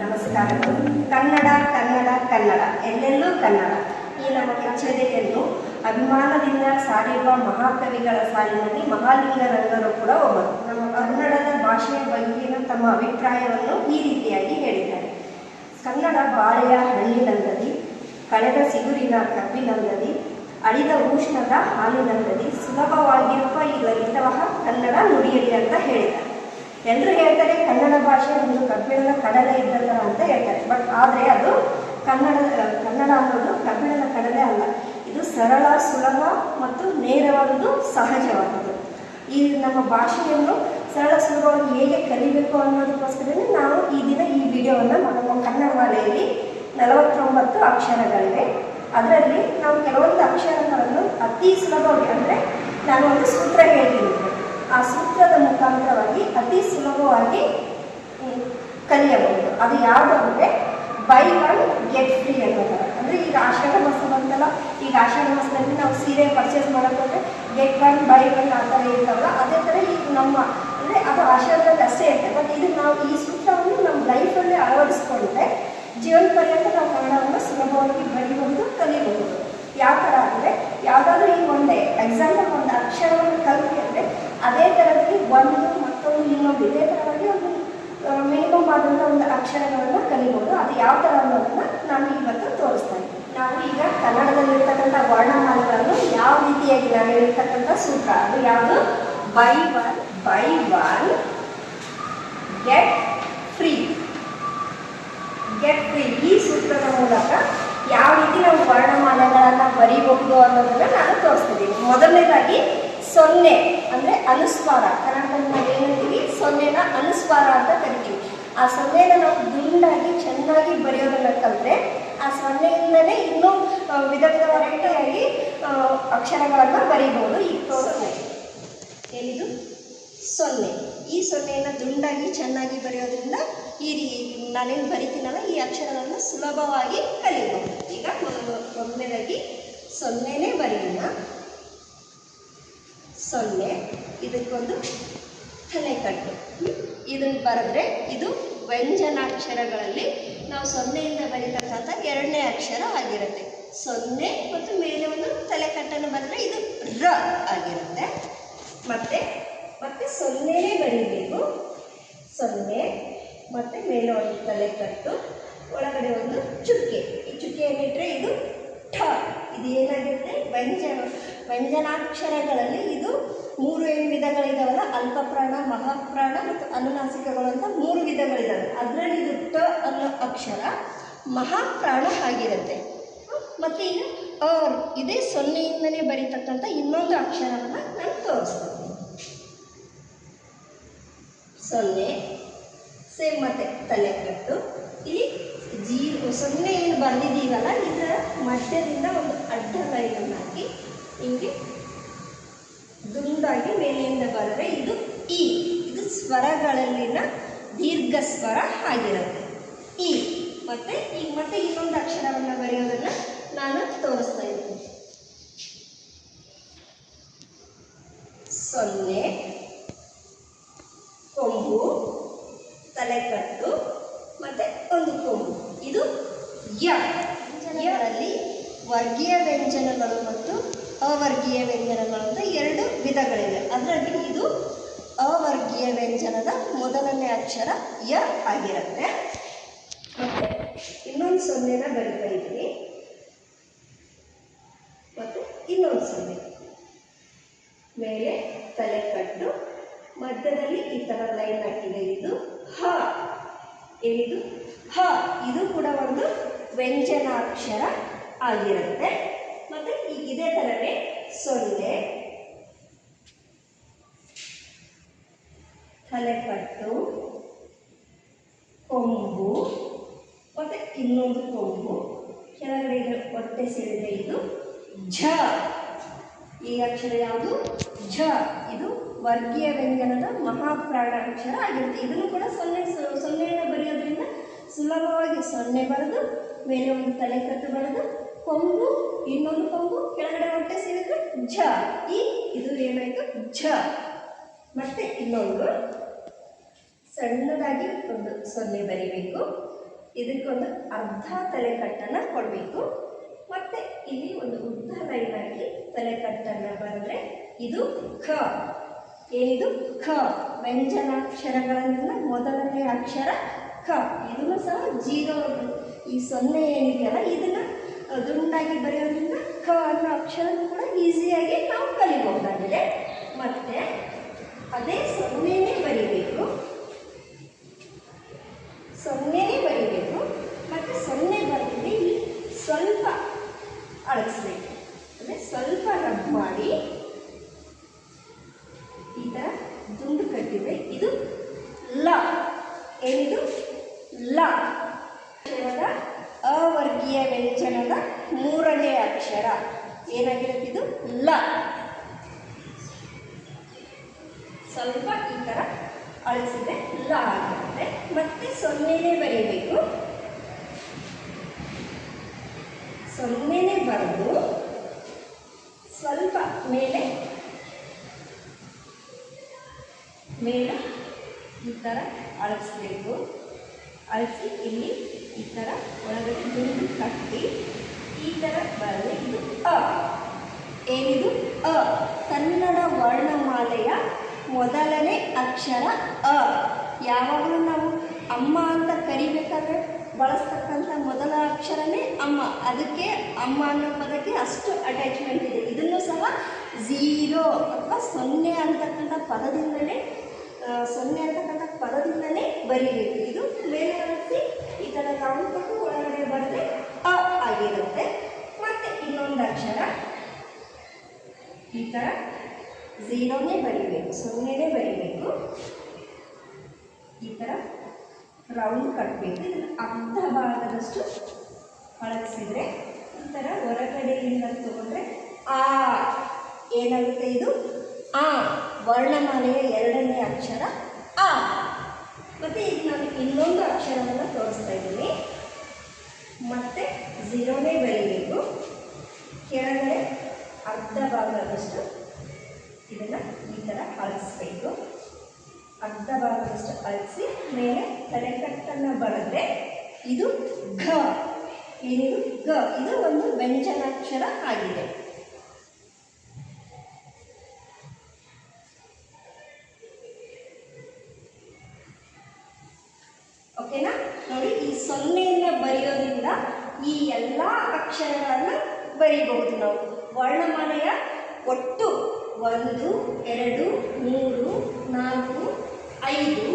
ನಮಸ್ಕಾರಗಳು ಕನ್ನಡ ಕನ್ನಡ ಕನ್ನಡ. ಎಲ್ಲೆಲ್ಲೂ ಕನ್ನಡ. ಈ ನಮ್ಮ ಕಚೇರಿಯನ್ನು ಅಭಿಮಾನದಿಂದ ಸಾರಿರುವ ಮಹಾಕವಿಗಳ ಸಾಲಿನಲ್ಲಿ ಮಹಾಲಿಂಗರಂಗರು ಕೂಡ ಒಬ್ಬರು. ನಮ್ಮ ಕನ್ನಡದ ಭಾಷೆಯ ಬಗೆಗಿನ ತಮ್ಮ ಅಭಿಪ್ರಾಯವನ್ನು ಈ ರೀತಿಯಾಗಿ ಹೇಳಿದ್ದಾರೆ. ಕನ್ನಡ ಬಾಳೆಯ ಹಣ್ಣಿನಂದದಿ ಕಳೆದ ಸಿಗುರಿನ ಕಬ್ಬಿನಂದದಿ, ಅಳಿದ ಉಷ್ಣದ ಹಾಲಿನಂದದಿ, ಸುಲಭವಾಗಿರುವ ಈ ಲಲಿತವಹ ಕನ್ನಡ ನುಡಿಯಲಿ ಅಂತ ಹೇಳಿದ್ದಾರೆ. ಎಲ್ಲರೂ ಹೇಳ್ತಾರೆ ಕನ್ನಡ ಭಾಷೆ ಒಂದು ಕಬ್ಬಿಣದ ಕಡಲೆ ಇದ್ದಂತ ಅಂತ ಹೇಳ್ತಾರೆ. ಬಟ್ ಆದರೆ ಅದು ಕನ್ನಡ ಕನ್ನಡ ಅನ್ನೋದು ಕಬ್ಬಿಣದ ಕಡಲೆ ಅಲ್ಲ. ಇದು ಸರಳ, ಸುಲಭ ಮತ್ತು ನೇರವಾದದ್ದು ಸಹಜವಾದದ್ದು. ಈ ನಮ್ಮ ಭಾಷೆಯನ್ನು ಸರಳ, ಸುಲಭವಾಗಿ ಹೇಗೆ ಕಲಿಬೇಕು ಅನ್ನೋದಕ್ಕೋಸ್ಕರನೇ ನಾವು ಈ ದಿನ ಈ ವಿಡಿಯೋವನ್ನು ನಮ್ಮ ಕನ್ನಡ ಮಾಲೆಯಲ್ಲಿ ನಲವತ್ತೊಂಬತ್ತು ಅಕ್ಷರಗಳಿವೆ. ಅದರಲ್ಲಿ ನಾವು ಕೆಲವೊಂದು ಅಕ್ಷರಗಳನ್ನು ಅತಿ ಸುಲಭವಾಗಿ, ಅಂದರೆ ನಾನು ಒಂದು ಸೂತ್ರ ಹೇಳ್ತೀನಿ. ಆ ಸೂತ್ರದ ಮುಖಾಂತರವಾಗಿ ಅತಿ ಸುಲಭವಾಗಿ ಕಲಿಯಬಹುದು. ಅದು ಯಾವುದು ಅಂದರೆ ಬೈ ಒನ್ ಗೆಟ್ ಫ್ರೀ ಅನ್ನೋದು ಅಂದರೆ ಈಗ ಆಷಾಢ ಮಾಸ ಬಂತಲ್ಲ ಈಗ ಆಷಾಢ ಮಾಸದಲ್ಲಿ ನಾವು ಸೀರೆ ಪರ್ಚೇಸ್ ಮಾಡೋಕ್ಕೋದ್ರೆ ಗೆಟ್ ಒನ್ ಬೈ ಒನ್ ಆ ಥರ ಇರ್ತಾವಲ್ಲ, ಅದೇ ಥರ ಈಗ ನಮ್ಮ, ಅಂದರೆ ಅದು ಆಷಾಢದಲ್ಲಿ ಅಷ್ಟೇ ಇರ್ತದೆ ಬಟ್ ಇದು ನಾವು ಈ ಸೂತ್ರವನ್ನು ನಮ್ಮ ಲೈಫಲ್ಲಿ ಅಳವಡಿಸ್ಕೊಂಡ್ರೆ ಜೀವನ ಪರ್ಯಂತ ನಾವು ಕನ್ನಡವನ್ನು ಸುಲಭವಾಗಿ ಬರೀಬಹುದು ಕಲಿಬಹುದು ಯಾವ ಥರ ಅಂದರೆ, ಯಾವುದಾದ್ರೂ ಈಗ ಒಂದೇ ಎಕ್ಸಾಂಪಲ್ ಒಂದು ಅಕ್ಷರವನ್ನು ಅಂದರೆ ಅದೇ ಥರದಲ್ಲಿ ಒಂದು ಮತ್ತೊಂದು ಇನ್ನೊಂದು, ಇದೇ ಥರವಾಗಿ ಒಂದು ಮಿನಿಮಮ್ ಆದಂಥ ಒಂದು ಅಕ್ಷರಗಳನ್ನು ಕಲಿಬೋದು. ಅದು ಯಾವ ಥರ ಅನ್ನೋದನ್ನು ನಾನು ಇವತ್ತು ತೋರಿಸ್ತಾ ಇದ್ದೀನಿ. ನಾವು ಈಗ ಕನ್ನಡದಲ್ಲಿರ್ತಕ್ಕಂಥ ವರ್ಣಮಾಲೆಗಳನ್ನು ಯಾವ ರೀತಿಯಾಗಿ ನಾನು ಹೇಳಿರ್ತಕ್ಕಂಥ ಸೂತ್ರ? ಅದು ಯಾವುದು? Buy one buy one, get free. Get free. ಈ ಸೂತ್ರದ ಮೂಲಕ ಯಾವ ರೀತಿ ನಾವು ವರ್ಣಮಾಲೆಗಳನ್ನು ಬರೀಬಹುದು ಅನ್ನೋದನ್ನ ನಾನು ತೋರಿಸ್ತಿದ್ದೀನಿ ಮೊದಲನೇದಾಗಿ ಸೊನ್ನೆ ಅಂದರೆ ಅನುಸ್ವಾರ. ಕನ್ನಡದಲ್ಲಿ ನಾವು ಏನಂತೀವಿ ಸೊನ್ನೆನ ಅನುಸ್ವಾರ ಅಂತ ಕರಿತೀವಿ. ಆ ಸೊನ್ನೆನ ನಾವು ದುಂಡಾಗಿ ಚೆನ್ನಾಗಿ ಬರೆಯೋದನ್ನು ಕಲಿತ್ರೆ ಆ ಸೊನ್ನೆಯಿಂದಲೇ ಇನ್ನೂ ವಿಧ ವಿಧವಾಗಿ ಅಕ್ಷರಗಳನ್ನು ಬರೀಬಹುದು ಈ ಸೊನ್ನೆ. ಏನಿದು? ಸೊನ್ನೆ. ಈ ಸೊನ್ನೆಯನ್ನು ದುಂಡಾಗಿ ಚೆನ್ನಾಗಿ ಬರೆಯೋದ್ರಿಂದ ಈ ರೀ, ನಾನೇನು ಬರಿತೀನಲ್ಲ, ಈ ಅಕ್ಷರಗಳನ್ನು ಸುಲಭವಾಗಿ ಕಲಿಬಹುದು ಈಗ ಒಮ್ಮೆದಾಗಿ ಸೊನ್ನೆನೇ ಬರೆಯೋಣ. ಸೊನ್ನೆ, ಇದಕ್ಕೊಂದು ತಲೆಕಟ್ಟು. ಇದನ್ನು ಬರೆದ್ರೆ ಇದು ವ್ಯಂಜನಾಕ್ಷರಗಳಲ್ಲಿ ನಾವು ಸೊನ್ನೆಯಿಂದ ಬರೀತಕ್ಕಂಥ ಎರಡನೇ ಅಕ್ಷರ ಆಗಿರುತ್ತೆ. ಸೊನ್ನೆ ಮತ್ತು ಮೇಲೆ ಒಂದು ತಲೆಕಟ್ಟನ್ನು ಬರೆದ್ರೆ ಇದು ರ ಆಗಿರುತ್ತೆ. ಮತ್ತೆ ಮತ್ತೆ ಸೊನ್ನೆನೇ ಬರೀಬೇಕು ಸೊನ್ನೆ, ಮತ್ತೆ ಮೇಲೆ ಒಂದು ತಲೆಕಟ್ಟು, ಒಳಗಡೆ ಒಂದು ಚುಕ್ಕೆ. ಈ ಚುಕ್ಕೆಯನ್ನಿಟ್ಟರೆ ಇದು ಠ. ಇದು ಏನಾಗಿರುತ್ತೆ ವ್ಯಂಜನ, ವ್ಯಂಜನಾಕ್ಷರಗಳಲ್ಲಿ ಇದು ಮೂರು ಏನು ವಿಧಗಳಿದಾವಲ್ಲ, ಅಲ್ಪಪ್ರಾಣ, ಮಹಾಪ್ರಾಣ ಮತ್ತು ಅನುನಾಸಿಕಗಳು ಅಂತ ಮೂರು ವಿಧಗಳಿದಾವೆ. ಅದರಲ್ಲಿ ಇದು ಟ ಅನ್ನೋ ಅಕ್ಷರ, ಮಹಾಪ್ರಾಣ ಆಗಿರುತ್ತೆ ಮತ್ತು ಇನ್ನು ಇದೇ ಸೊನ್ನೆಯಿಂದಲೇ ಬರೀತಕ್ಕಂಥ ಇನ್ನೊಂದು ಅಕ್ಷರವನ್ನು ನಾನು ತೋರಿಸ್ತೀನಿ. ಸೊನ್ನೆ, ಸೇಮ್ ಮತ್ತೆ ತಲೆಕಟ್ಟು ಇಲ್ಲಿ ಜೀರೋ, ಸೊನ್ನೆ ಏನು ಬರೆದಿದ್ದೀವಲ್ಲ ಇದರ ಮಧ್ಯದಿಂದ ಒಂದು ಅಡ್ಡ ಲೈನನ್ನು ಹಾಕಿ ಹಿಂಗೆ ದುಂಡಾಗಿ ಮೇಲಿಂದ ಬರೆದ್ರೆ ಇದು ಇ ಇದು ಸ್ವರಗಳಲ್ಲಿನ ದೀರ್ಘ ಸ್ವರ ಆಗಿರುತ್ತೆ. ಇ ಮತ್ತೆ ಈಗ ಮತ್ತೆ ಇನ್ನೊಂದು ಅಕ್ಷರವನ್ನು ಬರೆಯೋದನ್ನು ನಾನು ತೋರಿಸ್ತಾ ಇದ್ದೀನಿ. ಸೊನ್ನೆ. ಕೊಂಬು. ತಲೆಕಟ್ಟು. ಮತ್ತೆ ಒಂದು ಕೊಂಬು. ಇದು ಯ. ಯಲ್ಲಿ ವರ್ಗೀಯ ವ್ಯಂಜನಗಳು ಮತ್ತು ಅವರ್ಗೀಯ ವ್ಯಂಜನಗಳು ಅಂತ ಎರಡು ವಿಧಗಳಿವೆ. ಅದರಲ್ಲಿ ಇದು ಅವರ್ಗೀಯ ವ್ಯಂಜನದ ಮೊದಲನೇ ಅಕ್ಷರ ಯ ಆಗಿರುತ್ತೆ. ಮತ್ತೆ ಇನ್ನೊಂದು ಸೊನ್ನೆನ ಬರಿತಾ ಇದ್ದೀನಿ. ಮತ್ತು ಇನ್ನೊಂದು ಸೊನ್ನೆ. ಮೇಲೆ ತಲೆ ಕಟ್ಟು. ಮಧ್ಯದಲ್ಲಿ ಈ ಥರ ಲೈನ್ ಹಾಕಿದೆ. ಇದು ಹ. ಏನಿದು? ಹ. ಇದು ಕೂಡ ಒಂದು ವ್ಯಂಜನಾಕ್ಷರ ಆಗಿರುತ್ತೆ. ಮತ್ತು ಈಗ ಇದೇ ಥರನೇ ಸೊಳ್ಳೆ, ತಲೆಪಟ್ಟು, ಕೊಂಬು, ಮತ್ತೆ ಇನ್ನೊಂದು ಕೊಂಬು. ಕೆಳಗಡೆ ಹೊಟ್ಟೆ ಸೇರಿದ್ರೆ ಇದು ಝ. ಈ ಅಕ್ಷರ ಯಾವುದು? ಝ. ಇದು ವರ್ಗೀಯ ವ್ಯಂಜನದ ಮಹಾಪ್ರಾಣ ಅಕ್ಷರ ಆಗಿರುತ್ತೆ. ಇದನ್ನು ಕೂಡ ಸೊನ್ನೆ ಸೊನ್ನೆಯನ್ನು ಬರೆಯೋದ್ರಿಂದ ಸುಲಭವಾಗಿ ಸೊನ್ನೆ ಬರೆದು, ಮೇಲೆ ಒಂದು ತಲೆಕಟ್ಟು ಬರೆದು ಕೊಂಬು ಇನ್ನೊಂದು ಕೊಂಬು ಕೆಳಗಡೆ ಹೊಟ್ಟೆ ಸೇರಿದ್ರೆ ಝ ಈ, ಇದು ಏನಾಯಿತು? ಝ ಮತ್ತೆ ಇನ್ನೊಂದು. ಸಣ್ಣದಾಗಿ ಒಂದು ಸೊನ್ನೆ ಬರಿಬೇಕು. ಇದಕ್ಕೊಂದು ಅರ್ಧ ತಲೆಕಟ್ಟನ್ನು ಕೊಡಬೇಕು. ಮತ್ತೆ ಇಲ್ಲಿ ಒಂದು ಉದ್ದ ಲೈನ್ ಆಗಿ ತಲೆಕಟ್ಟನ್ನು ಬರೆದ್ರೆ ಇದು ಖ. ಏನಿದು? ಖ. ವ್ಯಂಜನಾಕ್ಷರಗಳಿಂದ ಮೊದಲನೇ ಅಕ್ಷರ ಖ. ಇದನ್ನು ಸಹ ಜೀರೋ. ಈ ಸೊನ್ನೆ ಏನಿದೆಯಲ್ಲ, ಇದನ್ನು ದುಂಡಾಗಿ ಬರೆಯೋದ್ರಿಂದ ಕ ಅನ್ನೋ ಅಕ್ಷರ ಕೂಡ ಈಸಿಯಾಗಿ ನಾವು ಕಲಿಬಹುದಾಗಿದೆ. ಮತ್ತೆ ಅದೇ ಸೊನ್ನೆನೇ ಬರಿಬೇಕು. ಸೊನ್ನೆನೇ ಬರಿಬೇಕು. ಮತ್ತು ಸೊನ್ನೆ ಇಲ್ಲಿ ಸ್ವಲ್ಪ ಅಳಿಸ್ಬೇಕು. ಅಂದರೆ ಸ್ವಲ್ಪ ರಬ್ ಮಾಡಿ ಈ ಥರ ದುಂಡು ಕಟ್ಟಿದೆ ಇದು ಲ. ಏನಿದು ಲ. ಅವರ್ಗೀಯ ವ್ಯಂಜನದ ಮೂರನೇ ಅಕ್ಷರ. ಏನಾಗಿರುತ್ತೆ ಇದು? ಲ. ಸ್ವಲ್ಪ ಈ ಥರ ಅಳಿಸಿದ್ರೆ ಲ ಆಗಿರುತ್ತೆ. ಮತ್ತೆ ಸೊನ್ನೆನೇ ಬರೀಬೇಕು. ಸೊನ್ನೆನೇ ಬರೆದು ಸ್ವಲ್ಪ ಮೇಲೆ ಮೇಲೆ ಈ ಥರ ಅಳಿಸ್ಬೇಕು. ಅಳಿಸಿ ಇಲ್ಲಿ ಈ ಥರ ಒಳಗಡೆ ದುಂಡು ಕಟ್ಟಿ ಈ ಥರ ಬರಲಿ. ಇದು ಅ. ಏನಿದು? ಅ. ಕನ್ನಡ ವರ್ಣಮಾಲೆಯ ಮೊದಲನೇ ಅಕ್ಷರ ಅ. ಯಾವಾಗಲೂ ನಾವು ಅಮ್ಮ ಅಂತ ಕರಿಬೇಕಾದ್ರೆ ಬಳಸ್ತಕ್ಕಂಥ ಮೊದಲ ಅಕ್ಷರನೇ ಅಮ್ಮ. ಅದಕ್ಕೆ ಅಮ್ಮ ಅನ್ನೋ ಪದಕ್ಕೆ ಅಷ್ಟು ಅಟ್ಯಾಚ್ಮೆಂಟ್ ಇದೆ. ಇದನ್ನು ಸಹ ಝೀರೋ ಅಥವಾ ಸೊನ್ನೆ ಅಂತಕ್ಕಂಥ ಪದದಿಂದಲೇ ಸೊನ್ನೆ ಅಂತಕ್ಕಂಥ ಪದದಿಂದಲೇ ಬರೀಬೇಕು. ಇದು ಮೇಲೆ ಥರ ರೌಂಡ್ ಕೊಟ್ಟು ಒಳಗಡೆ ಬರೆದ್ರೆ ಅ ಆಗಿರುತ್ತೆ ಮತ್ತೆ ಇನ್ನೊಂದು ಅಕ್ಷರ. ಈ ಥರ ಝೀರೋನೇ ಬರಿಬೇಕು, ಸೊನ್ನೆನೇ ಬರಿಬೇಕು. ಈ ಥರ ರೌಂಡ್ ಕಟ್ಟಬೇಕು ಇದನ್ನು ಅರ್ಧ ಭಾಗದಷ್ಟು ಅಳಗಿಸಿದ್ರೆ ಈ ಥರ ಹೊರಗಡೆಯಿಂದ ತಗೊಂಡ್ರೆ ಆ ಏನಾಗುತ್ತೆ ಇದು? ಆ ವರ್ಣಮಾಲೆಯ ಎರಡನೇ ಅಕ್ಷರ ಆ. ಮತ್ತು ಈಗ ನಾನು ಇನ್ನೊಂದು ಅಕ್ಷರವನ್ನು ತೋರಿಸ್ತಾ ಇದ್ದೀನಿ. ಮತ್ತೆ ಝೀರೋನೇ ಬರೀಬೇಕು ಕೆಳಗಡೆ ಅರ್ಧ ಭಾಗದಷ್ಟು ಇದನ್ನು ಈ ಥರ ಅಳಿಸ್ಬೇಕು. ಅರ್ಧ ಭಾಗದಷ್ಟು ಅಳಿಸಿ, ಮೇಲೆ ತಲೆಕಟ್ಟನ್ನು ಬರೆದ್ರೆ ಇದು ಘ. ಏನಿದು? ಗ ಇದು ಒಂದು ವ್ಯಂಜನಾಕ್ಷರ ಆಗಿದೆ. ಓಕೆನಾ ನೋಡಿ, ಈ ಸೊನ್ನೆಯಿಂದ ಬರೆಯೋದ್ರಿಂದ ಈ ಎಲ್ಲ ಅಕ್ಷರಗಳನ್ನು ಬರೀಬಹುದು ನಾವು. ವರ್ಣಮಾಲೆಯ ಒಟ್ಟು ಒಂದು, ಎರಡು, ಮೂರು, ನಾಲ್ಕು, ಐದು